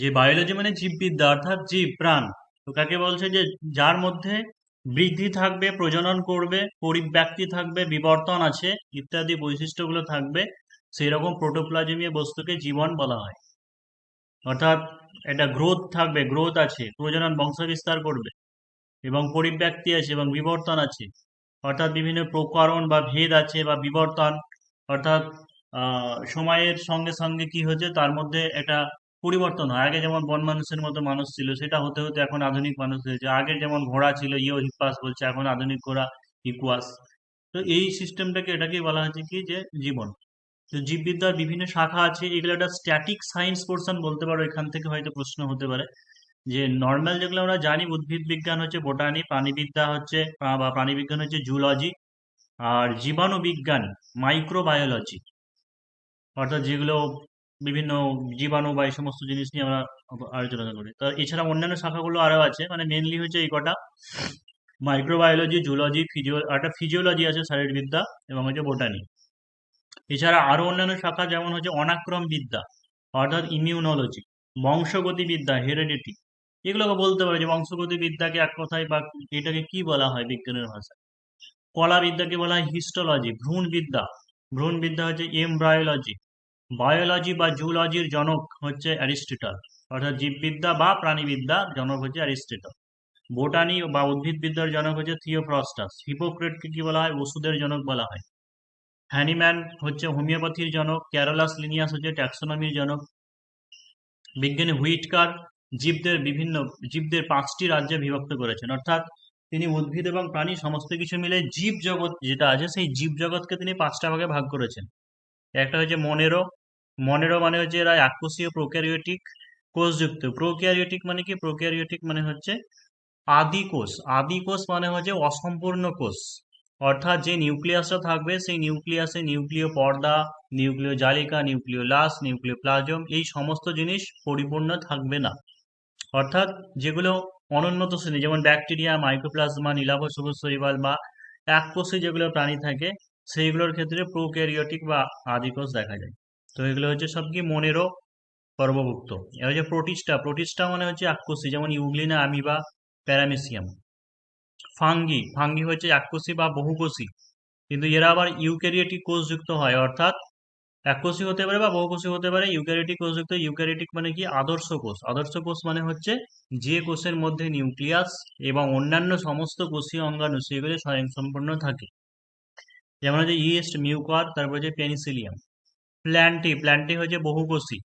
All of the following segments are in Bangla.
যে বায়োলজি মানে জীববিদ্যা অর্থাৎ জীব, প্রাণ। তো কাকে বলছে যে যার মধ্যে বৃদ্ধি থাকবে, প্রজনন করবে পরিব্যক্তি থাকবে, বিবর্তন আছে, ইত্যাদি বৈশিষ্ট্যগুলো থাকবে সেই রকম প্রোটোপ্লাজমীয় বস্তুকে জীবন বলা হয়। অর্থাৎ একটা গ্রোথ থাকবে গ্রোথ আছে, প্রজনন বংশবিস্তার করবে, এবং পরিব্যক্তি আছে, এবং বিবর্তন আছে। অর্থাৎ বিভিন্ন প্রকরণ বা ভেদ আছে, বা বিবর্তন। অর্থাৎ সময়ের সঙ্গে সঙ্গে কি হচ্ছে তার মধ্যে একটা পরিবর্তন হয়। আগে যেমন বন মানুষের মতো মানুষ ছিল, সেটা হতে হতে এখন আধুনিক মানুষ হয়েছে। আগে যেমন ঘোড়া ছিল, ইও হিপাস বলছে, এখন আধুনিক ঘোড়া ইকুয়াস তো এই সিস্টেমটাকে এটাকেই বলা হয়েছে কি যে জীবন। তো জীববিদ্যার বিভিন্ন শাখা আছে, এগুলো একটা স্ট্যাটিক সায়েন্স পোর্শন বলতে পারো, এখান থেকে হয়তো প্রশ্ন হতে পারে। যে নর্মাল যেগুলো আমরা জানি, উদ্ভিদ বিজ্ঞান হচ্ছে বোটানি প্রাণীবিদ্যা হচ্ছে বা প্রাণীবিজ্ঞান হচ্ছে জুলজি আর জীবাণু বিজ্ঞান মাইক্রোবায়োলজি অর্থাৎ যেগুলো বিভিন্ন জীবাণু বা এই সমস্ত জিনিস নিয়ে আমরা আলোচনা করি। তো এছাড়া অন্যান্য শাখাগুলো আরও আছে মানে মেনলি হচ্ছে এই কটা। মাইক্রোবায়োলজি জুলজি ফিজিও একটা ফিজিওলজি আছে, শারীরবিদ্যা এবং হচ্ছে বোটানি এছাড়া আরও অন্যান্য শাখা যেমন হচ্ছে অনাক্রম বিদ্যা অর্থাৎ ইমিউনোলজি বংশগতি বিদ্যা হেরিডিটি এগুলোকে বলতে পারে যে বংশগতি বিদ্যাকে এক কথায় বা এটাকে কি বলা হয় বিজ্ঞানের ভাষায়? কলা বিদ্যাকে বলা হয় হিস্টোলজি ভ্রূণ বিদ্যা ভ্রূণ বিদ্যা হচ্ছে এমব্রায়োলজি বায়োলজি বা জুলজির জনক হচ্ছে অ্যারিস্টটল। অর্থাৎ জীববিদ্যা বা প্রাণীবিদ্যা জনক হচ্ছে অ্যারিস্টটল। বোটানি বা উদ্ভিদবিদ্যার জনক হচ্ছে থিওফ্রস্টাস। হিপোক্রেটকে কি বলা হয়? ওষুধের জনক বলা হয়। হ্যানিম্যান হচ্ছে হোমিওপ্যাথির জনক। ক্যারোলাস লিনিয়াস হচ্ছে ট্যাক্সোনমির জনক। বিজ্ঞানী হুইটকার জীবদের বিভিন্ন, জীবদের পাঁচটি রাজ্যে বিভক্ত করেছেন। অর্থাৎ তিনি উদ্ভিদ এবং প্রাণী সমস্ত কিছু মিলে জীব জগৎ যেটা আছে, সেই জীব জগৎকে তিনি পাঁচটা ভাগে ভাগ করেছেন। একটা হচ্ছে মনেরো। মনেরো মানে হচ্ছে এরা এককোষীয় প্রোক্যারিওটিক কোষযুক্ত প্রোক্যারিওটিক মানে কি? প্রোক্যারিওটিক মানে হচ্ছে আদি কোষ। আদি কোষ মানে হচ্ছে অসম্পূর্ণ কোষ। অর্থাৎ যে নিউক্লিয়াসটা থাকবে, সেই নিউক্লিয়াসে নিউক্লিয় পর্দা, নিউক্লিয় জালিকা, নিউক্লিয় লাস নিউক্লিয় প্লাজম, এই সমস্ত জিনিস পরিপূর্ণ থাকবে না। অর্থাৎ যেগুলো অনুন্নত শ্রেণি, যেমন ব্যাকটেরিয়া মাইক্রোপ্লাজমা নীলাভ সবুজ শৈবাল বা এক কোষে যেগুলো প্রাণী থাকে সেইগুলোর ক্ষেত্রে প্রোক্যারিওটিক বা আদিকোষ দেখা যায়। তো এগুলো হচ্ছে সব কি মনেরও পর্বভুক্ত এবার হচ্ছে প্রোটিস্টা প্রোটিস্টা মানে হচ্ছে এককোষী যেমন euglena amoeba paramecium. Fungi fungi হচ্ছে এককোষী বা বহুকোষী কিন্তু এরা আবার ইউক্যারিওটিক কোষযুক্ত হয়, অর্থাৎ এককোষী হতে পারে বা বহুকোষী হতে পারে। ইউক্যারিওটিক কোষযুক্ত, ইউক্যারিওটিক মানে কি? আদর্শ কোষ। আদর্শ কোষ মানে হচ্ছে যে কোষের মধ্যে নিউক্লিয়াস এবং অন্যান্য সমস্ত কোষীয় অঙ্গাণু, সেগুলি স্বয়ংসম্পূর্ণ থাকে। যেমন হচ্ছে ইস্ট মিউকার তারপর হচ্ছে পেনিসিলিয়াম প্ল্যান্টি প্ল্যান্টি হচ্ছে বহুকোষী,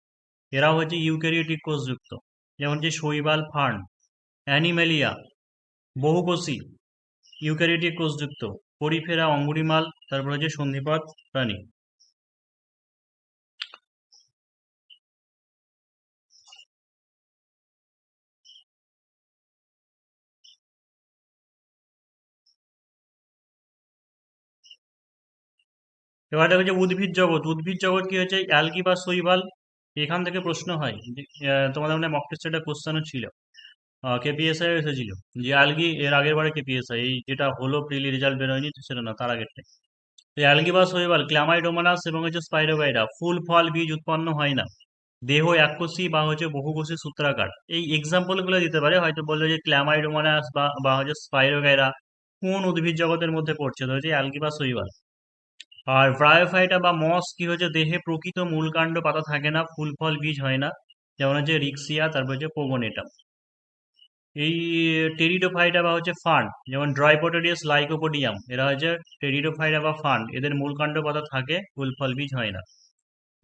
এরাও হচ্ছে ইউক্যারিওটিক কোষযুক্ত যেমন হচ্ছে শৈবাল, ফার্ন, অ্যানিমেলিয়া, বহুকোষী ইউক্যারিওটিক কোষযুক্ত পরিফেরা, অঙ্গুরিমাল, তারপর হচ্ছে সন্ধিপথ প্রাণী। এবার দেখা হচ্ছে উদ্ভিদ জগৎ। উদ্ভিদ জগৎ কি হয়েছে অ্যালগি বা শৈবাল? এখান থেকে প্রশ্ন হয়। তোমাদের মনে মক টেস্টে একটা কোশ্চেনও ছিল। কেপিএসআই এসেছিল যে অ্যালগি এর আগের বারে কেপিএসআই এই যেটা হলো প্রিলি রেজাল্ট বেরোয়নি সেটা না, তার আগেরটাই তো অ্যালগি বা শৈবাল ক্ল্যামাইডোমানাস এবং হচ্ছে স্পাইরোগাইডা ফুল ফল বীজ উৎপন্ন হয় না। দেহ এককোষী বা হচ্ছে বহুকোষী সূত্রাকার। এই এক্সাম্পলগুলো দিতে পারে, হয়তো বলল যে ক্ল্যামাইডোমানাস বা বা হচ্ছে স্পাইরোগাইরা কোন উদ্ভিদ জগতের মধ্যে পড়ছে? তো হচ্ছে অ্যালগি বা শৈবাল। আর ব্রায়োফাইটা বা মস কি হচ্ছে? দেহে প্রকৃত মূলকাণ্ড পাতা থাকে না ফুল ফল বীজ হয় না। যেমন হচ্ছে রিক্সিয়া তারপর হচ্ছে পোগোনেটাম এই টেরিডোফাইটা বা হচ্ছে ফান্ড যেমন ড্রাইপোটোডিয়াস লাইকোপোডিয়াম এরা হচ্ছে টেরিডোফাইটা বা ফান্ড এদের মূলকাণ্ড পাতা থাকে ফুল ফল বীজ হয় না।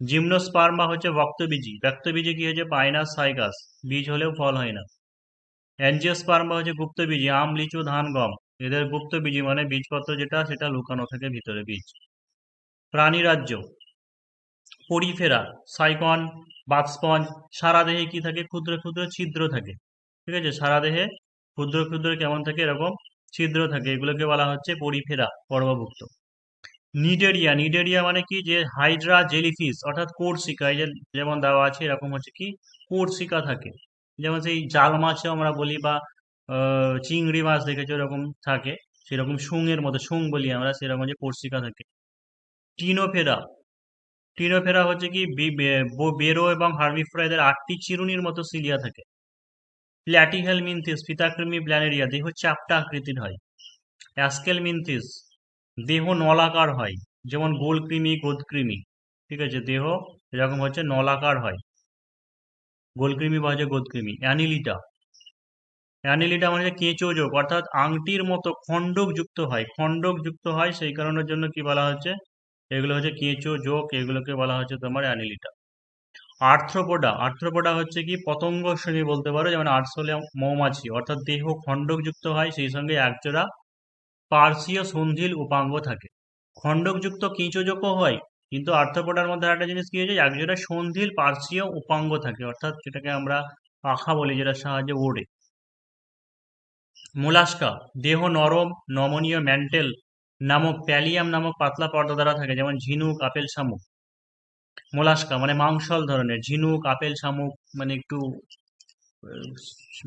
জিমনোস্পার্ম হচ্ছে বক্তবীজি ব্যক্তবীজে কি হচ্ছে? পাইনাস সাইকাস বীজ হলেও ফল হয় না। অ্যানজিওস্পার্ম বা হচ্ছে গুপ্তবীজি আম লিচু ধান গম এদের গুপ্তবীজি মানে বীজপত্র যেটা, সেটা লুকানো থাকে ভিতরে বীজ। প্রাণী রাজ্য পরিফেরা, সাইকন বাথস্পঞ্জ সারা দেহে কি থাকে? ক্ষুদ্র ক্ষুদ্র ছিদ্র থাকে। ঠিক আছে? সারা দেহে ক্ষুদ্র ক্ষুদ্র কেমন থাকে? এরকম ছিদ্র থাকে। এগুলোকে বলা হচ্ছে পরিফেরা, পর্বভুক্ত। নিডেরিয়া নিডেরিয়া মানে কি? যে হাইড্রা জেলিফিস, অর্থাৎ কোর্সিকা, এই যে যেমন দেওয়া আছে, এরকম হচ্ছে কি? কোর্সিকা থাকে। যেমন সেই জাল মাছও আমরা বলি বা চিংড়ি মাছ দেখেছি ওরকম থাকে। সেরকম শুঙের মতো, শুং বলি আমরা, সেরকম যে কোর্সিকা থাকে। টিনোফেরা। টিনোফেরা হচ্ছে কি বেরো এবং হার্বিফোরা এদের আটটি চিরুনির মতো সিলিয়া থাকে। প্ল্যাটিহেল মিনথিস ফিতাকৃমি প্ল্যানেরিয়া, দেহ চাপটা আকৃতির হয়। অ্যাস্কেল মিনথিস দেহ নলাকার হয়, যেমন গোলকৃমি, গোদকৃমি। ঠিক আছে, দেহ এরকম হচ্ছে নলাকার হয়। গোলকৃমি বা হচ্ছে গোদকৃমি। অ্যানিলিটা। অ্যানিলিটা মানে কেঁচো যোগ, অর্থাৎ আংটির মতো খণ্ডক যুক্ত হয়। খণ্ডক যুক্ত হয়, সেই কারণের জন্য কি বলা হচ্ছে? এগুলো হচ্ছে কেঁচো যোগ এগুলোকে বলা হচ্ছে তোমার অ্যানিলিটা। আর্থ্রোপোডা আর্থ্রোপোডা হচ্ছে কি পতঙ্গ শ্রেণি বলতে পারো, যেমন আর্টসোলে মৌমাছি, অর্থাৎ দেহ খণ্ডক যুক্ত হয়, সেই সঙ্গে একজোড়া পার্শ্বীয় সন্ধিল উপাঙ্গ থাকে। খণ্ডকযুক্ত কিঁচোযোগ্য হয়, কিন্তু আর্থ্রোপোডার মধ্যে একটা জিনিস কি হয়েছে, একজোড়া সন্ধিল পার্শ্বীয় উপাঙ্গ থাকে, অর্থাৎ যেটাকে আমরা পাখা বলি, যেটার সাহায্যে ওড়ে। মোলাস্কা, দেহ নরম, নমনীয় ম্যান্টেল নামক প্যালিয়াম নামক পাতলা পর্দা দ্বারা থাকে, যেমন ঝিনুক, আপেল, শামুক। মোলাস্কা মানে মাংসল ধরনের, ঝিনুক, আপেল, শামুক মানে একটু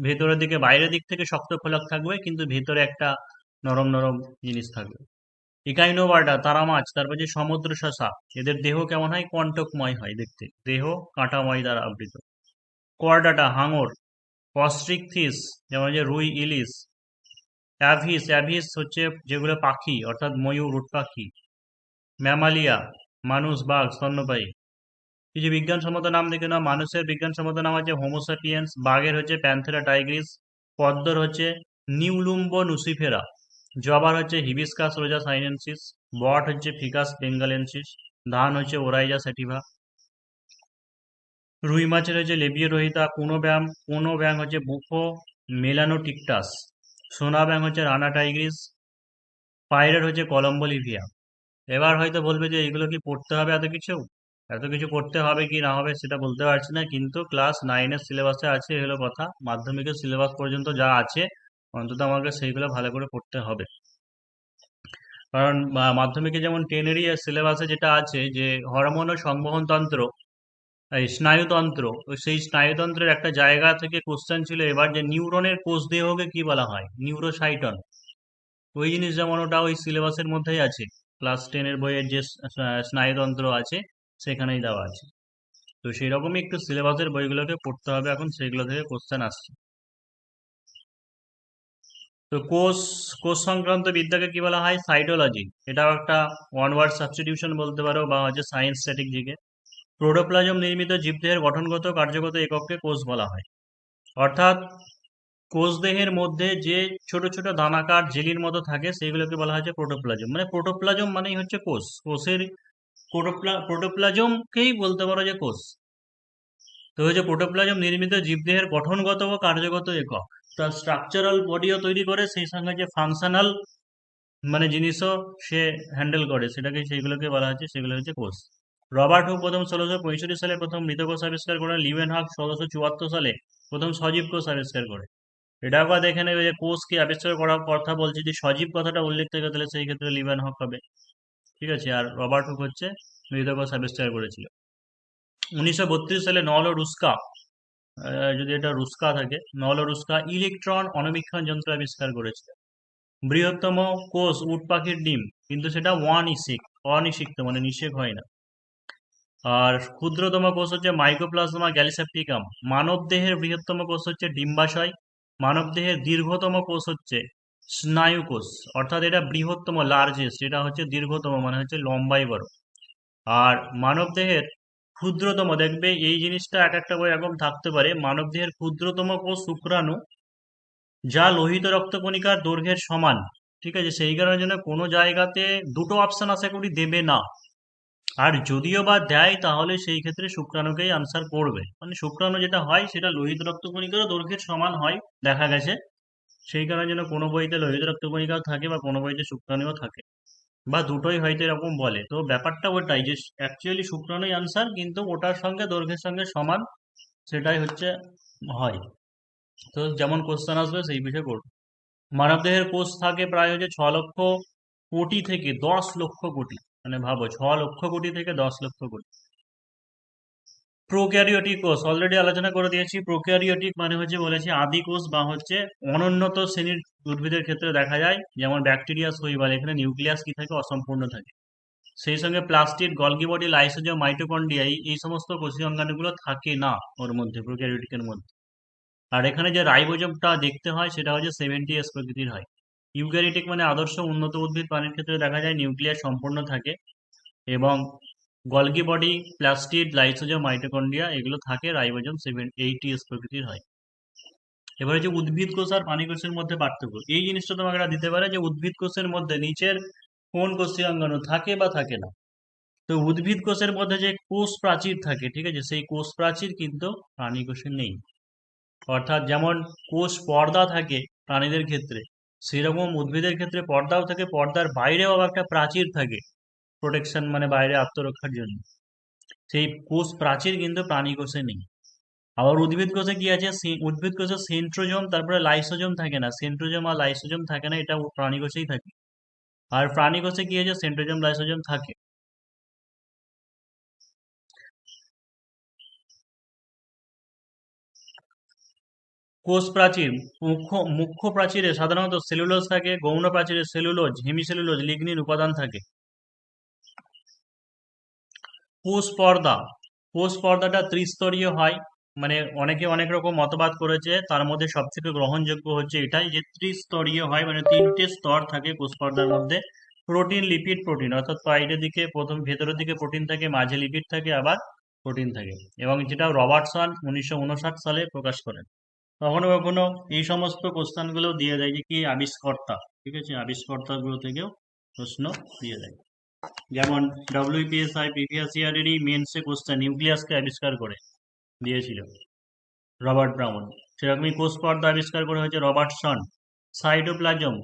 ভেতরের দিকে, বাইরের দিক থেকে শক্ত ফলক থাকবে, কিন্তু ভেতরে একটা নরম নরম জিনিস থাকবে। ইকাইনোবার্ডা তারা মাছ তারপর যে সমুদ্র শশা, এদের দেহ কেমন হয়? কণ্টকময় হয় দেখতে। দেহ কাঁটাময় দ্বারা আবৃত। কোয়ার্ডাটা হাঙর অস্ট্রিকথিস যেমন যে রুই, ইলিশ অ্যাভিস অ্যাভিস হচ্ছে যেগুলো পাখি, অর্থাৎ ময়ূর, উট পাখি। ম্যামালিয়া, মানুষ, বাঘ, স্তন্যপায়ী। কিছু বিজ্ঞানসম্মত নাম দেখে নাও, মানুষের বিজ্ঞানসম্মত নাম আছে হোমোসাপিয়েন্স বাঘের হচ্ছে প্যান্থেরা টাইগ্রিস পদ্মর হচ্ছে নিউলুম্ব নুসিফেরা জবার হচ্ছে হিবিস্কাস রোজা সাইনেন্সিস বট হচ্ছে ফিকাস বেঙ্গালেন্সিস ধান হচ্ছে ওরাইজা স্যাটিভা রুই মাছের হচ্ছে লেবিয়ে রহিতা কোনো ব্যায়াম কোনো ব্যায়াম হচ্ছে বুফো মেলানোটিকটাস সোনা ব্যাং হচ্ছে রানা টাইগ্রিস, পাইরেট হচ্ছে কলম্বোলিভিয়া এবার হয়তো বলবে যে এগুলো কি পড়তে হবে এত কিছু? এত কিছু পড়তে হবে কি না হবে সেটা বলতে পারছি না, কিন্তু ক্লাস নাইনের সিলেবাসে আছে এগুলো কথা। মাধ্যমিকের সিলেবাস পর্যন্ত যা আছে, অন্তত আমাকে সেইগুলো ভালো করে পড়তে হবে। কারণ মাধ্যমিকে যেমন টেনেরই সিলেবাসে যেটা আছে যে হরমোন ও সংবহন তন্ত্র এই স্নায়ুতন্ত্র সেই স্নায়ুতন্ত্রের একটা জায়গা থেকে কোশ্চেন ছিল এবার যে নিউরনের কোষ দেহকে কি বলা হয়? নিউরোসাইটন ওই জিনিস যেমন ওটা ওই সিলেবাসের মধ্যেই আছে। ক্লাস টেনের বইয়ের যে স্নায়ুতন্ত্র আছে, সেখানেই দেওয়া আছে। তো সেই রকমই একটু সিলেবাসের বইগুলোকে পড়তে হবে এখন, সেগুলো থেকে কোশ্চেন আসছে। তো কোষ কোষ সংক্রান্ত বিদ্যাকে কি বলা হয়? সাইটোলজি এটাও একটা ওয়ান ওয়ার্ড সাবস্টিটিউশন বলতে পারো, বা হচ্ছে সায়েন্স স্ট্যাটিক জিকে প্রোটোপ্লাজম নির্মিত জীবদেহের গঠনগত কার্যগত এককে কোষ বলা হয়। অর্থাৎ কোষদেহের মধ্যে যে ছোট ছোট দানাকার জেলির মতো থাকে, সেগুলোকে বলা হচ্ছে প্রোটোপ্লাজম। মানে প্রোটোপ্লাজম মানেই হচ্ছে কোষ। কোষের প্রোটোপ্লা প্রোটোপ্লাজমকেই বলতে পারো যে কোষ। তো হচ্ছে প্রোটোপ্লাজম নির্মিত জীবদেহের গঠনগত ও কার্যগত একক, তার স্ট্রাকচারাল বডিও তৈরি করে, সেই সঙ্গে যে ফাংশনাল মানে জিনিসও সে হ্যান্ডেল করে, সেটাকে সেইগুলোকে বলা হচ্ছে সেগুলো হচ্ছে কোষ। রবার্ট হুক প্রথম ষোলোশো পঁয়ষট্টি সালে প্রথম মৃত কোষ আবিষ্কার করেন। লিভেন হক ষোলোশো চুয়াত্তর সালে প্রথম সজীব কোষ আবিষ্কার করে। এটা আবার দেখে নেবে যে কোষকে আবিষ্কার করার কথা বলছে। যে সজীব কথাটা উল্লেখ থেকে তাহলে সেই ক্ষেত্রে লিভেন হক হবে। ঠিক আছে, আর রবার্ট হুক হচ্ছে মৃত কোষ আবিষ্কার করেছিল। উনিশশো বত্রিশ সালে নল রুস্কা যদি এটা রুস্কা থাকে, নল রুস্কা ইলেকট্রন অণুবীক্ষণ যন্ত্র আবিষ্কার করেছিল। বৃহত্তম কোষ উট পাখির ডিম, কিন্তু সেটা ইসিক অনিষিক্ত মানে নিষেক হয় না। আর ক্ষুদ্রতম কোষ হচ্ছে মাইক্রোপ্লাজমা গ্যালিসেপ্টিকাম মানব দেহের বৃহত্তম কোষ হচ্ছে ডিম্বাশয়। মানব দেহের দীর্ঘতম কোষ হচ্ছে স্নায়ু কোষ অর্থাৎ এটা বৃহত্তম লার্জেস্ট এটা হচ্ছে দীর্ঘতম মানে হচ্ছে লম্বাই বড়। আর মানব দেহের ক্ষুদ্রতম, দেখবে এই জিনিসটা এক একটা বই এরকম থাকতে পারে। মানব দেহের ক্ষুদ্রতম কোষ শুক্রাণু, যা লোহিত রক্তকণিকার দৈর্ঘ্যের সমান। ঠিক আছে? সেই কারণের জন্য কোনো জায়গাতে দুটো অপশান আশা করি দেবে না। আর যদিও বা দেয়, তাহলে সেই ক্ষেত্রে শুক্রাণুকেই আনসার করবে। মানে শুক্রাণু যেটা হয়, সেটা লোহিত রক্তকণিকারও দৈর্ঘ্যের সমান হয়, দেখা গেছে। সেই কারণে যেন কোনো বইতে লোহিত রক্তকণিকাও থাকে বা কোনো বইতে শুক্রাণুও থাকে। বা দুটোই হয়তো এরকম বলে। তো ব্যাপারটা ওটাই যে অ্যাকচুয়ালি শুক্রাণুই আনসার কিন্তু ওটার সঙ্গে দৈর্ঘ্যের সঙ্গে সমান সেটাই হচ্ছে হয়। তো যেমন কোশ্চেন আসবে, সেই বিষয়ে করব মানবদেহের কোষ থাকে প্রায় হচ্ছে ছ লক্ষ কোটি থেকে দশ লক্ষ কোটি। মানে ভাবো, ছ লক্ষ কোটি থেকে দশ লক্ষ কোটি। প্রোক্যারিওটিক কোষ অলরেডি আলোচনা করে দিয়েছি। প্রোক্যারিওটিক মানে হচ্ছে বলেছি আদি কোষ বা হচ্ছে অনুন্নত শ্রেণির উদ্ভিদের ক্ষেত্রে দেখা যায়, যেমন ব্যাকটেরিয়া, শৈবাল, এখানে নিউক্লিয়াস কি থাকে? অসম্পূর্ণ থাকে। সেই সঙ্গে plastid, Golgi body, lysosome, mitochondria, এই এই সমস্ত কোষীয় অঙ্গাণুগুলো থাকে না ওর মধ্যে, প্রোক্যারিওটিকের মধ্যে। আর এখানে যে রাইবোজোমটা দেখতে হয়, সেটা হচ্ছে সেভেন্টি এস প্রকৃতির হয়। ইউক্যারিওটিক মানে আদর্শ উন্নত উদ্ভিদ প্রাণীর ক্ষেত্রে দেখা যায় নিউক্লিয়াস সম্পূর্ণ থাকে এবং Golgi body, plastid, lysosome, mitochondria এগুলো থাকে, রাইবোজোম, সেভেন, এইটি এস প্রকৃতির হয়। এবার হচ্ছে উদ্ভিদ কোষ আর প্রাণী কোষের মধ্যে পার্থক্য। এই জিনিসটা তোমাকে দিতে পারে যে উদ্ভিদ কোষের মধ্যে নিচের কোন কোষীয় অঙ্গাণু থাকে বা থাকে না। তো উদ্ভিদ কোষের মধ্যে যে কোষ প্রাচীর থাকে, ঠিক আছে, সেই কোষ প্রাচীর কিন্তু প্রাণী কোষে নেই। অর্থাৎ যেমন কোষ পর্দা থাকে প্রাণীদের ক্ষেত্রে সেরকম উদ্ভিদের ক্ষেত্রে পর্দাও থাকে, পর্দার বাইরেও আবার একটা প্রাচীর থাকে প্রোটেকশন মানে বাইরে আত্মরক্ষার জন্য। সেই কোষ প্রাচীর কিন্তু প্রাণী কোষে নেই। আবার উদ্ভিদ কোষে কি আছে? উদ্ভিদ কোষে সেন্ট্রোজোম, তারপরে লাইসোজম থাকে না। সেন্ট্রোজোম আর লাইসোজোম থাকে না, এটা প্রাণী কোষেই থাকে। আর প্রাণী কোষে কি আছে? সেন্ট্রোজম, লাইসোজোম থাকে। কোষ প্রাচীর মুখ্য মুখ্য প্রাচীরে সাধারণত সেলুলোজ থাকে, গৌণ প্রাচীরে সেলুলোজ, হেমিসেলুলোজ, লিগনিন উপাদান থাকে। কোষ পর্দা কোষ পর্দাটা ত্রিস্তরীয় হয় মানে অনেকে অনেক রকম মতবাদ করেছে, তার মধ্যে সব থেকে গ্রহণযোগ্য হচ্ছে এটাই যে ত্রিস্তরীয় হয় মানে তিনটে স্তর থাকে কোষ পর্দার মধ্যে, প্রোটিন, লিপিড, প্রোটিন, অর্থাৎ সাইডের দিকে প্রথম, ভেতরের দিকে প্রোটিন থাকে, মাঝে লিপিড থাকে, আবার প্রোটিন থাকে। এবং যেটা রবার্টসন উনিশশো উনষাট সালে প্রকাশ করেন। কখনো কখনো এই সমস্ত কোশ্চানগুলো দিয়ে দেয় যে কি আবিষ্কর্তা, ঠিক আছে? আবিষ্কর্তাগুলো থেকেও প্রশ্ন দিয়ে দেয়। যেমন ডব্লিউপিএসআই প্রিভিয়াস ইয়ারেরই মেন্সে কোশ্চেন নিউক্লিয়াসকে আবিষ্কার করে দিয়েছিল রবার্ট ব্রাউন। সেরকমই কোষ পর্দা আবিষ্কার করে হয়েছে রবার্টসন সাইটোপ্লাজম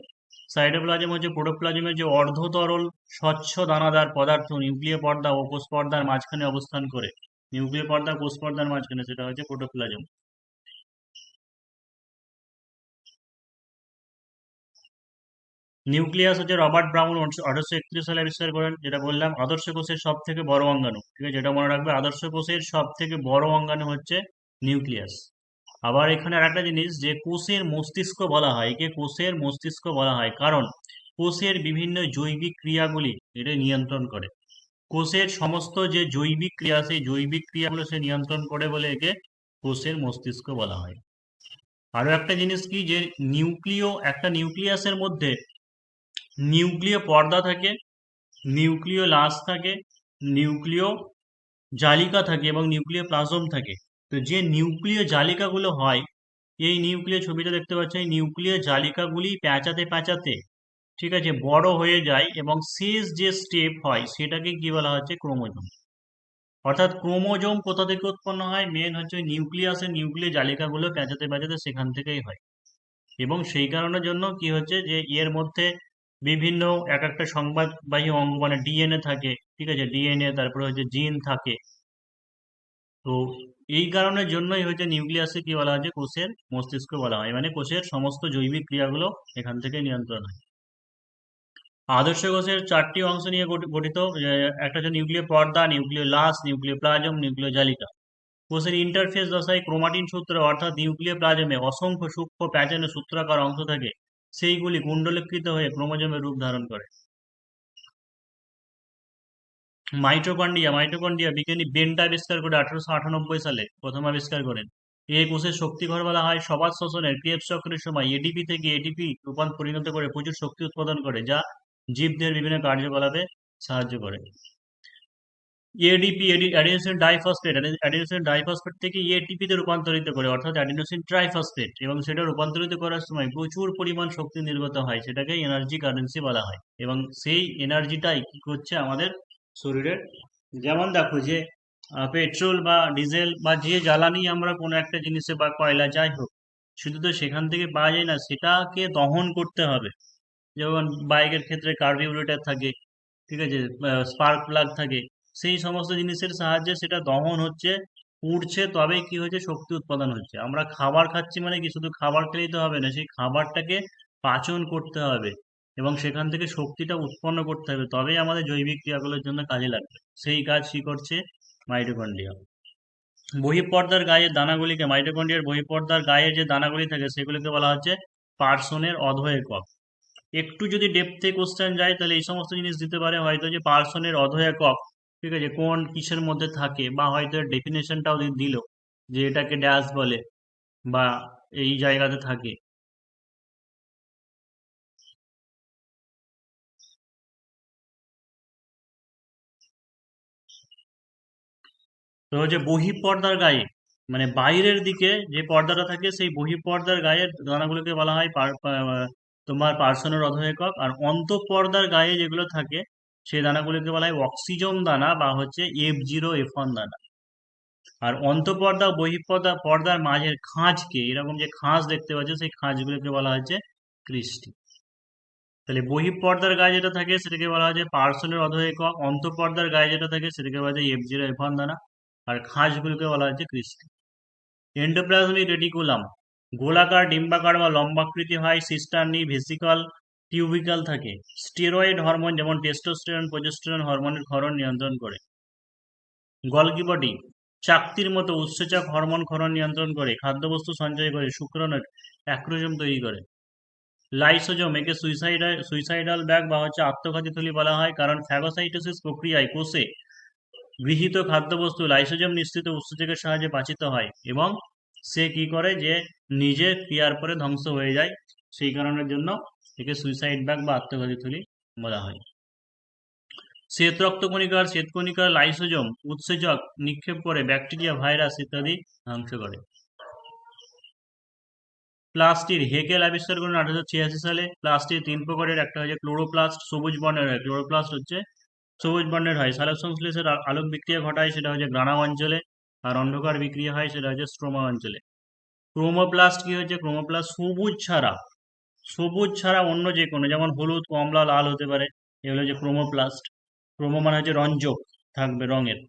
সাইটোপ্লাজম হচ্ছে প্রোটোপ্লাজমের যে অর্ধতরল স্বচ্ছ দানাদার পদার্থ নিউক্লিয় পর্দা ও কোষ পর্দার মাঝখানে অবস্থান করে। নিউক্লিয় পর্দা, কোষ পর্দার মাঝখানে, সেটা হচ্ছে প্রোটোপ্লাজম। নিউক্লিয়াস হচ্ছে রবার্ট ব্রাউন আঠারোশো একত্রিশ সালে আবিষ্কার করেন, যেটা বললাম আদর্শ কোষের সব থেকে বড় অঙ্গাণু। ঠিক আছে? যেটা মনে রাখবে, আদর্শ কোষের সব থেকে বড় অঙ্গাণু হচ্ছে নিউক্লিয়াস। আবার এখানে আরেকটা জিনিস, যে কোষের মস্তিষ্ক বলা হয়, একে কোষের মস্তিষ্ক বলা হয়। কারণ কোষের বিভিন্ন জৈবিক ক্রিয়াগুলি এটা নিয়ন্ত্রণ করে। কোষের সমস্ত যে জৈবিক ক্রিয়া, সেই জৈবিক ক্রিয়াগুলো সে নিয়ন্ত্রণ করে বলে একে কোষের মস্তিষ্ক বলা হয়। আরও একটা জিনিস কি, যে নিউক্লিয় একটা নিউক্লিয়াসের মধ্যে নিউক্লিয় পর্দা থাকে, নিউক্লিয় লাশ থাকে, নিউক্লিয় জালিকা থাকে এবং নিউক্লিয় প্লাজম থাকে। তো যে নিউক্লিয় জালিকাগুলো হয়, এই নিউক্লিয় ছবিটা দেখতে পাচ্ছেন নিউক্লিয় জালিকাগুলি প্যাঁচাতে প্যাঁচাতে, ঠিক আছে, বড় হয়ে যায় এবং শেষ যে স্টেপ হয়, সেটাকে কি বলা হচ্ছে, ক্রোমোজোম। অর্থাৎ ক্রোমোজোম কোথা থেকে উৎপন্ন হয়? মেন হচ্ছে নিউক্লিয়াসের নিউক্লিয় জালিকাগুলো প্যাঁচাতে প্যাঁচাতে সেখান থেকেই হয়। এবং সেই কারণের জন্য কি হচ্ছে যে, এর মধ্যে বিভিন্ন এক একটা সংবাদবাহী অঙ্গ মানে ডিএনএ থাকে, ঠিক আছে? ডিএনএ তারপরে হচ্ছে জিন থাকে। তো এই কারণের জন্যই হচ্ছে নিউক্লিয়াসে কি বলা হচ্ছে কোষের মস্তিষ্ক বলা হয়। মানে কোষের সমস্ত জৈবিক ক্রিয়াগুলো এখান থেকে নিয়ন্ত্রণ হয়। আদর্শ কোষের চারটি অংশ নিয়ে গঠি- গঠিত একটা হচ্ছে নিউক্লিয় পর্দা, নিউক্লিয় লাস নিউক্লিয় প্লাজম, নিউক্লিয় জালিকা। কোষের ইন্টারফেস দশায় ক্রোমাটিন সূত্র অর্থাৎ নিউক্লিয় প্লাজমে অসংখ্য সূক্ষ্ম প্যাটার্নে সূত্রাকার অংশ থাকে। সেইগুলি কুণ্ডলীকৃত হয়ে ক্রোমোজোমের রূপ ধারণ করে। মাইটোকন্ড্রিয়া মাইটোকন্ড্রিয়া বিজ্ঞানী বেন্টা আবিষ্কার করে আঠারোশো আটানব্বই সালে প্রথম আবিষ্কার করেন। এই কোষের শক্তিঘর বলা হয়। সবাদ শোষণের ক্রিয়েপ চক্রের সময় এডিপি থেকে এটিপি রূপান্তর পরিণত করে প্রচুর শক্তি উৎপাদন করে, যা জীবদের বিভিন্ন কার্যকলাপে সাহায্য করে। ADP adenosine diphosphate adenosine diphosphate থেকে এটিপি তে রূপান্তরিত করে, অর্থাৎ অ্যাডিনোসিন ট্রাইফসফেট এবং সেটা রূপান্তরিত করার সময় প্রচুর পরিমাণ শক্তি নির্গত হয়, সেটাকে এনার্জি কারেন্সি বলা হয়, এবং সেই এনার্জিটাই কি করছে আমাদের শরীরের, যেমন দেখো যে পেট্রোল বা ডিজেল বা যে জ্বালানি আমরা কোনো একটা জিনিসে বা কয়লা যাই হোক, শুধু তো সেখান থেকে পাওয়া যায় না, সেটাকে দহন করতে হবে, যেমন বাইকের ক্ষেত্রে কার্বিউরেটর থাকে, ঠিক আছে স্পার্ক প্লাগ থাকে সেই সমস্ত জিনিসের সাহায্যে সেটা দহন হচ্ছে উঠছে তবেই কি হচ্ছে শক্তি উৎপাদন হচ্ছে। আমরা খাবার খাচ্ছি মানে কি? শুধু খাবার খেলেই তো হবে না, সেই খাবারটাকে পাচন করতে হবে এবং সেখান থেকে শক্তিটা উৎপন্ন করতে হবে। তবেই আমাদের জৈবিক ক্রিয়াগুলোর জন্য কাজে লাগবে। সেই কাজ কি করছে? মাইটোকন্ড্রিয়া বহিঃপর্দার গায়ের দানাগুলিকে মাইটোকন্ড্রিয়ার বহিঃপর্দার গায়ের যে দানাগুলি থাকে, সেগুলিকে বলা হচ্ছে পার্সনের অধ একক একটু যদি ডেপথে কোশ্চেন যায়, তাহলে এই সমস্ত জিনিস দিতে পারে হয়তো যে পার্সনের অধ একক ঠিক আছে, কোন কিসের মধ্যে থাকে বা হয়তো ডেফিনেশনটাও দিল যে এটাকে ড্যাশ বলে বা এই জায়গাতে থাকে। তো হচ্ছে বহিঃপর্দার গায়ে মানে বাইরের দিকে যে পর্দাটা থাকে সেই বহিঃপর্দার গায়ের দানাগুলোকে বলা হয় তোমার পার্সনের অধ একক আর অন্তঃপর্দার গায়ে যেগুলো থাকে সেই দানাগুলোকে বলা হয় অক্সিজম দানা বা হচ্ছে এফ জিরো এফ ওয়ান দানা। আর অন্তঃপর্দা ও বহিঃপর্দা পর্দার মাঝের খাঁজকে, এরকম যে খাঁজ দেখতে পাচ্ছ, সেই খাঁজগুলোকে বলা হচ্ছে ক্রিস্টি তাহলে বহিঃপর্দার গায়ে যেটা থাকে, সেটাকে বলা হয় যে পার্সনের অধ একক অন্তঃপর্দার গায়ে যেটা থাকে, সেটাকে বলা হয় এফ জিরো এফ ওয়ান দানা। আর খাঁজগুলোকে বলা হচ্ছে ক্রিস্টি এন্ডোপ্লাজমিক রেটিকুলাম গোলাকার, ডিম্বাকার বা লম্বাকৃতি হয় সিস্টার্নি ভেসিকল টিউবিকাল থাকে। স্টেরয়েড হরমোন যেমন টেস্টোস্টেরন প্রজেস্টেরন হরমোনের ক্ষরণ নিয়ন্ত্রণ করে। Golgi body? চাকতির মতো উৎসেচক হরমোন ক্ষরণ নিয়ন্ত্রণ করে, খাদ্যবস্তু সঞ্চয় করে, শুক্রাণুর অ্যাক্রোজম তৈরি করে। লাইসোজোম একে সুইসাইডাল সুইসাইডাল ব্যাগ বা হচ্ছে আত্মঘাতী থলি বলা হয়, কারণ ফ্যাগোসাইটোসিস প্রক্রিয়ায় কোষে গৃহীত খাদ্যবস্তু লাইসোজম নিঃসৃত উৎসেচকের সাহায্যে পাচিত হয় এবং সে কি করে? যে নিজে ক্রিয়ার পরে ধ্বংস হয়ে যায়, সেই কারণের জন্য একে সুইসাইড ব্যাগ বা আত্মঘাতী থলি বলা হয়। শ্বেত রক্তকণিকার, শ্বেতকণিকার লাইসোজম উৎসেচক, নিক্ষেপ করে ব্যাকটেরিয়া ভাইরাস ইত্যাদি ধ্বংস করে। প্লাস্টির হেকেল আবিষ্কার করেন আঠারোশো ছিয়াশি সালে। প্লাস্টির তিন প্রকারের, একটা হচ্ছে ক্লোরোপ্লাস্ট সবুজ বর্ণের হয়। ক্লোরোপ্লাস্ট হচ্ছে সবুজ বর্ণের হয়। সালোক সংশ্লেষের আলোক বিক্রিয়া ঘটায়, সেটা হচ্ছে গ্রানাম অঞ্চলে। আর অন্ধকার বিক্রিয়া হয়, সেটা হচ্ছে স্ট্রোমা অঞ্চলে। ক্রোমোপ্লাস্ট কি হচ্ছে? ক্রোমোপ্লাস্ট সবুজ ছাড়া সবুজ ছাড়া অন্য যে কোনো, যেমন হলুদ, কমলা, লাল হতে পারে। এগুলো হচ্ছে ক্রোমোপ্লাস্ট। ক্রোমো মানে হচ্ছে রঞ্জক, থাকবে রঙের।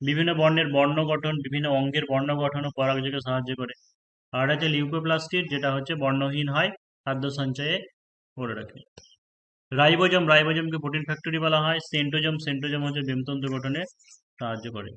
বিভিন্ন বর্ণের বর্ণ গঠন, বিভিন্ন অঙ্গের বর্ণ গঠন ও পরাগযোগে সাহায্য করে। আর হচ্ছে লিউকোপ্লাস্টিড, যেটা হচ্ছে বর্ণহীন হয়, খাদ্য সঞ্চয়ে করে রাখে। রাইবোজম, রাইবোজমকে প্রোটিন ফ্যাক্টরি বলা হয়। সেন্টোজম সেন্টোজম হচ্ছে বেমতন্ত্র গঠনে সাহায্য করে।